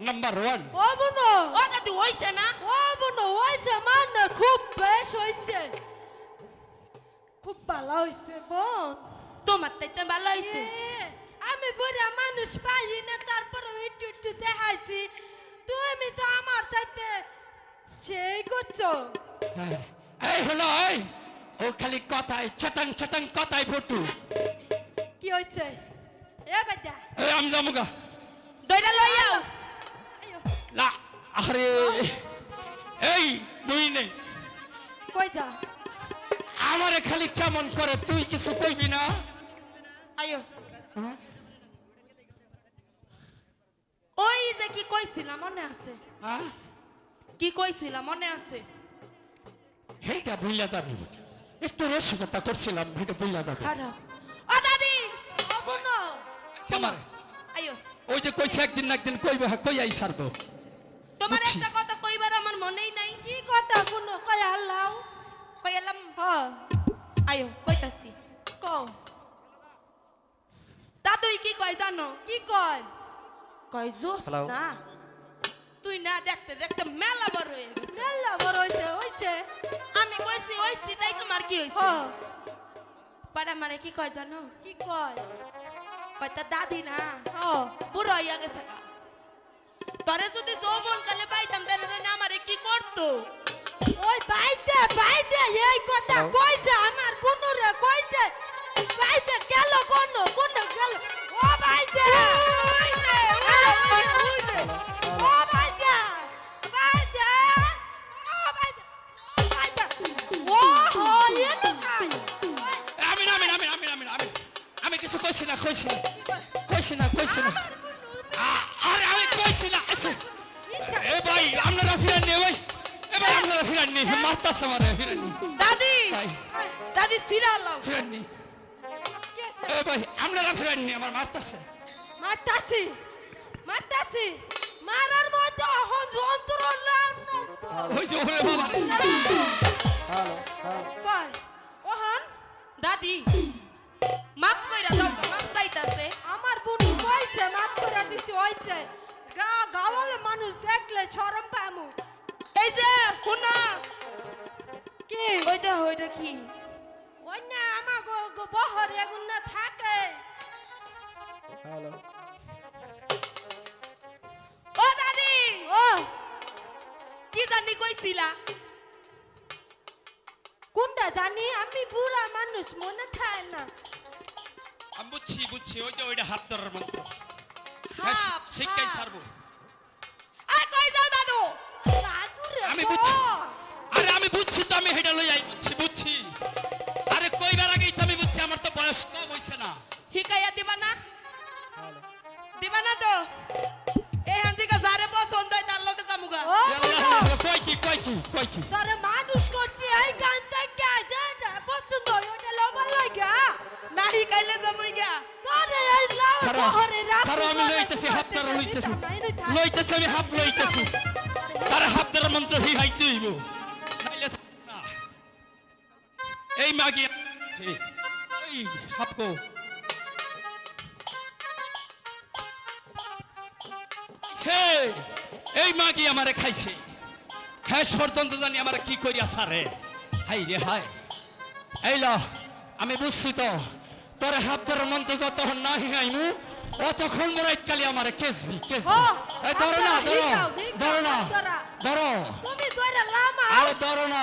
Number one ও বুনো ও দাদি হইছে না ও বুনো হয়েছে মানে খুব বেশ হয়েছে খুব ভালো হয়েছে বোন তোমার তাইতে ভালো হইছে আমি বুড়া মানুষ পাই না তারপরে একটু একটু দেখাইছি তুমি তো আমার চাইতে সেই করছ। এই হলো এই ও খালি কথায় চটাং চটাং কথায় ফটু কি হয়েছে এ বেটা এই আমি যাব গা দইরা লইয়াও লা আরে এই দুই নেই। কই যা। আমারে খালি কেমন করে তুই কিছু কইবি না? আয়ো। হ্যাঁ? ওই যে কি কইছিলাম মনে আছে? হ্যাঁ? কি কইছিলাম মনে আছে? সেইটা ভুইলা যাবি একটু রসিকতা করছিলাম সেটা ভুইলা যাবে। খারাপ। ও দাদি! ও বুনো আমার আয়ো। ওই যে কইছে একদিন না একদিন কইবে কই আই সারবো তোমার একটা কথা কইবার আমার মনেই নাই। কি কথা বুনো কই আল্লাহ? কইলাম হ। আয়ো কইতাছি। কও। দাদুই কি কয় জানো? কি কয়? কয় জোস না। তুই না দেখতে দেখতে মেলা বড় হয়ে গেছে। মেলা বড় হইছে হইছে। আমি কইছি হইছি তাই তোমার কি হ হইছে? পাড়া মানে কি কয় জানো? কি কয়? কয় তা দাদি না হ বুড়ো হইয়া গেছে। তরে যদি যৌবন কালে পাইতাম তাহলে আমার কি করতো? ওই বাইতে বাইতে এই কথা কইছি না কইছি না। আরে আমি কইছি না আচ্ছা। এ ভাই আপনারা ফিরান নি ভাই। এ ভাই আপনারা ফিরান নি মারতাছে আমারে ফিরান নি। দাদি দাদি সিরালাও ফিরান নি। এ ভাই আপনারা ফিরান নি আমার মারতাছে। মারতাছি মারতাছি। মারার মতো এখন যন্ত্র ওই যে ওরে বাবা। হ্যালো হ্যালো কয় ওহন দাদি। গা গাওয়ালে মানুষ দেখলে শরম পামু। এই যে শুনা কি? ওই দে ওইটা কি? ওই না আমার গো- গো বহর এগুন না থাকে। হ্যালো। ও দাদি! ও। কি জানি কইছিলা? কোনটা জানি? আমি বুড়া মানুষ মনে থাকে না। আমি বুঝছি বুঝছি। ওই যে ওইটা হাত ধরার মন্ত্র শিক্ষাই হাপ। ছাড়বো। আর কই যাও দাদু? আমি বুঝছি। আরে আমি বুঝছি তো আমি হেডা লই বুঝছি বুঝছি। আরে কইবার আগেই তো আমি বুঝছি আমার তো বয়স কম হইছে না। হিকাইয়া দিবা না? দিবা না তো? এখান থেকে যারে পছন্দ হয় তার লোকে জামুগা কই কি কই কি কই কি? তোরে মানুষ করছি এই গান থেকে যেটা পছন্দ হয় ওটা লবার লাগা না হিকাইলে খারো বহরে আমি লইতেছি হাত ধরা লইতেছি। লইতেছি আমি হাত লইতেছি। তার হাত ধরার মন্ত্র হি হাইতে হইব। এই মাগি এই হাপকো এই মাগি আমারে খাইছে। শেষ পর্যন্ত জানি আমার কি করিয়া সারে হাই রে হাই। এই ল আমি বুঝছি তো। তোর হাত ধরার মন্ত্র যতক্ষণ না হিঙাইমু অতক্ষণ ধরে কালি আমার কেসবি কেসবি এই ধরো না আচ্ছা, ধরো ধরো না ধরো। তুমি তোরে লামা। আরে ধরো না।